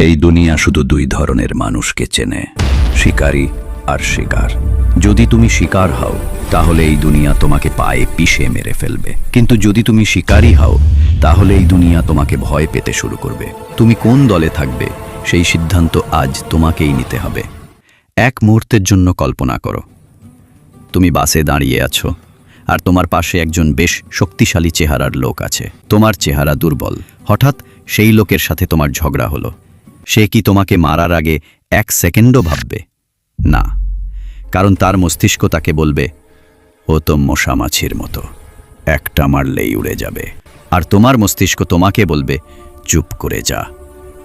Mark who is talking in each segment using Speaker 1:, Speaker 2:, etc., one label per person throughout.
Speaker 1: এই দুনিয়া শুধু দুই ধরনের মানুষকে চেনে, শিকারী আর শিকার। যদি তুমি শিকার হও, তাহলে এই দুনিয়া তোমাকে পায়ে পিষে মেরে ফেলবে। কিন্তু যদি তুমি শিকারী হও, তাহলে এই দুনিয়া তোমাকে ভয় পেতে শুরু করবে। তুমি কোন দলে থাকবে, সেই সিদ্ধান্ত আজ তোমাকেই নিতে হবে। এক মুহূর্তের জন্য কল্পনা করো। তুমি বাসে দাঁড়িয়ে আছো, আর তোমার পাশে একজন বেশ শক্তিশালী চেহারার লোক আছে। তোমার চেহারা দুর্বল। হঠাৎ সেই লোকের সাথে তোমার ঝগড়া হলো। সে কি তোমাকে মারার আগে এক সেকেন্ডও ভাববে? না, কারণ তার মস্তিষ্ক তাকে বলবে, ও তো মশা মাছির মতো, একটা মারলেই উড়ে যাবে। আর তোমার মস্তিষ্ক তোমাকে বলবে, চুপ করে যা,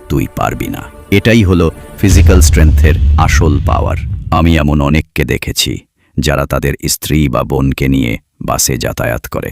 Speaker 1: তুই পারবি না। এটাই হলো ফিজিক্যাল স্ট্রেংথের আসল পাওয়ার আমি এমন অনেককে দেখেছি যারা তাদের স্ত্রী বা বোনকে নিয়ে বাসে যাতায়াত করে।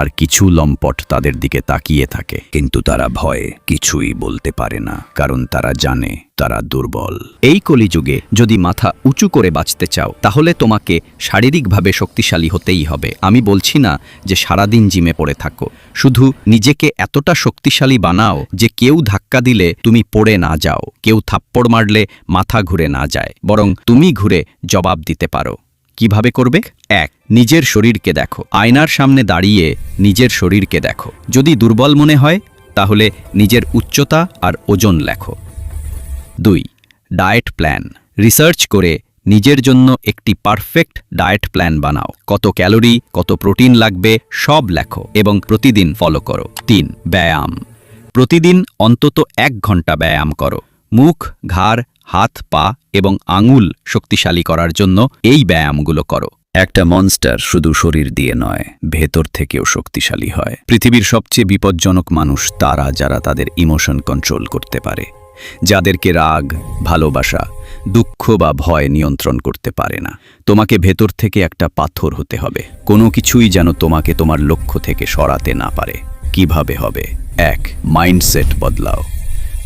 Speaker 1: আর কিছু লম্পট তাদের দিকে তাকিয়ে থাকে। কিন্তু তারা ভয়ে কিছুই বলতে পারে না, কারণ তারা জানে তারা দুর্বল। এই কলিযুগে যদি মাথা উঁচু করে বাঁচতে চাও, তাহলে তোমাকে শারীরিকভাবে শক্তিশালী হতেই হবে। আমি বলছি না যে সারাদিন জিমে পড়ে থাকো। শুধু নিজেকে এতটা শক্তিশালী বানাও যে কেউ ধাক্কা দিলে তুমি পড়ে না যাও। কেউ থাপ্পড় মারলে মাথা ঘুরে না যায়, বরং তুমি ঘুরে জবাব দিতে পারো। কীভাবে করবে? এক, নিজের শরীরকে দেখো। আয়নার সামনে দাঁড়িয়ে নিজের শরীরকে দেখো। যদি দুর্বল মনে হয়, তাহলে নিজের উচ্চতা আর ওজন লেখো। দুই, ডায়েট প্ল্যান। রিসার্চ করে নিজের জন্য একটি পারফেক্ট ডায়েট প্ল্যান বানাও। কত ক্যালোরি, কত প্রোটিন লাগবে, সব লেখো এবং প্রতিদিন ফলো করো। তিন, ব্যায়াম। প্রতিদিন অন্তত এক ঘণ্টা ব্যায়াম করো। মুখ, ঘাড় হাত, পা এবং আঙুল শক্তিশালী করার জন্য এই ব্যায়ামগুলো করো। একটা মনস্টার শুধু শরীর দিয়ে নয়, ভেতর থেকেও শক্তিশালী হয়। পৃথিবীর সবচেয়ে বিপজ্জনক মানুষ তারা যারা তাদের ইমোশন কন্ট্রোল করতে পারে, যাদেরকে রাগ, ভালোবাসা, দুঃখ বা ভয় নিয়ন্ত্রণ করতে পারে না। তোমাকে ভেতর থেকে একটা পাথর হতে হবে। কোনো কিছুই যেন তোমাকে তোমার লক্ষ্য থেকে সরাতে না পারে। কীভাবে হবে? এক, মাইন্ডসেট বদলাও।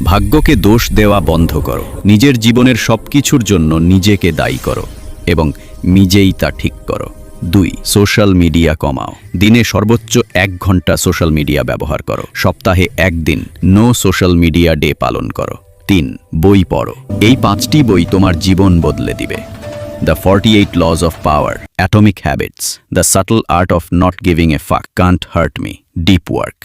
Speaker 1: ভাগ্যকে দোষ দেওয়া বন্ধ করো। নিজের জীবনের সবকিছুর জন্য নিজেকে দায়ী করো এবং নিজেই তা ঠিক করো। দুই, সোশ্যাল মিডিয়া কমাও। দিনে সর্বোচ্চ এক ঘণ্টা সোশ্যাল মিডিয়া ব্যবহার করো। সপ্তাহে একদিন নো সোশ্যাল মিডিয়া ডে পালন করো। তিন, বই পড়ো। এই পাঁচটি বই তোমার জীবন বদলে দিবে। The forty eight laws of power atomic habits the subtle art of not giving a fuck can't hurt me deep work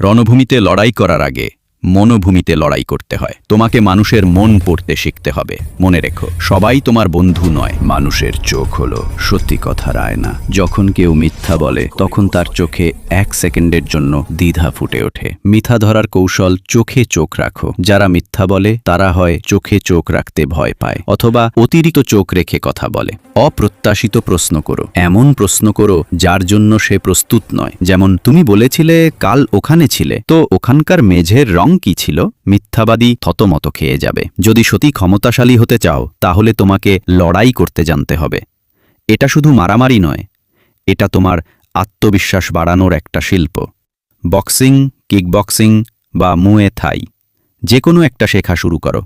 Speaker 1: রণভূমিতে লড়াই করার আগে মনোভূমিতে লড়াই করতে হয়। তোমাকে মানুষের মন পড়তে শিখতে হবে। মনে রেখো, সবাই তোমার বন্ধু নয়, মানুষের চোখ হলো সত্যি কথার আয়না যখন কেউ মিথ্যা বলে, তখন তার চোখে এক সেকেন্ডের জন্য দ্বিধা ফুটে ওঠে। মিথ্যা ধরার কৌশল চোখে চোখ রাখো। যারা মিথ্যা বলে, তারা হয় চোখে চোখ রাখতে ভয় পায়, অথবা অতিরিক্ত চোখ রেখে কথা বলে। অপ্রত্যাশিত প্রশ্ন করো। এমন প্রশ্ন করো, যার জন্য সে প্রস্তুত নয়। যেমন, তুমি বলেছিলে কাল ওখানে ছিলে। তো ওখানকার মেঝের রং কি ছিল, মিথ্যাবাদী থতমত খেয়ে যাবে। যদি সতী ক্ষমতাশালী হতে চাও, তাহলে তোমাকে লড়াই করতে জানতে হবে। এটা শুধু মারামারি নয়, এটা তোমার আত্মবিশ্বাস বাড়ানোর একটা শিল্প। বক্সিং, কিকবক্সিং বা মুয়ে থাই যে কোনো একটা শেখা শুরু করো।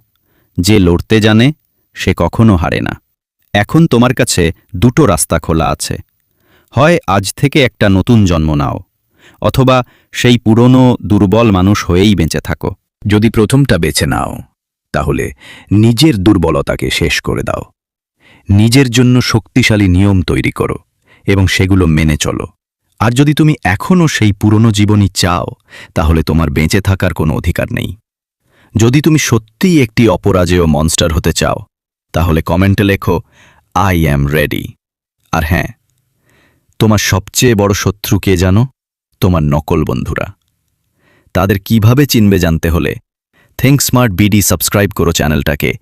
Speaker 1: যে লড়তে জানে, সে কখনো হারে না। এখন তোমার কাছে দুটো রাস্তা খোলা আছে। হয় আজ থেকে একটা নতুন জন্ম নাও। অথবা সেই পুরনো দুর্বল মানুষ হয়েই বেঁচে থাকো। যদি প্রথমটা বেছে নাও, তাহলে নিজের দুর্বলতাকে শেষ করে দাও। নিজের জন্য শক্তিশালী নিয়ম তৈরি করো এবং সেগুলো মেনে চলো। আর যদি তুমি এখনও সেই পুরনো জীবনই চাও, তাহলে তোমার বেঁচে থাকার কোনো অধিকার নেই। যদি তুমি সত্যিই একটি অপরাজেয় মনস্টার হতে চাও, তাহলে কমেন্টে লেখো, আই অ্যাম রেডি। আর হ্যাঁ তোমার সবচেয়ে বড় শত্রু কে জানো? তোমার নকল বন্ধুরা। তাদের কীভাবে চিনবে জানতে হলে থিঙ্ক স্মার্ট বিডি সাবস্ক্রাইব করো চ্যানেলটাকে,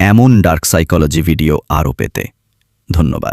Speaker 1: এমন ডার্ক সাইকোলজি ভিডিও আরও পেতে। ধন্যবাদ।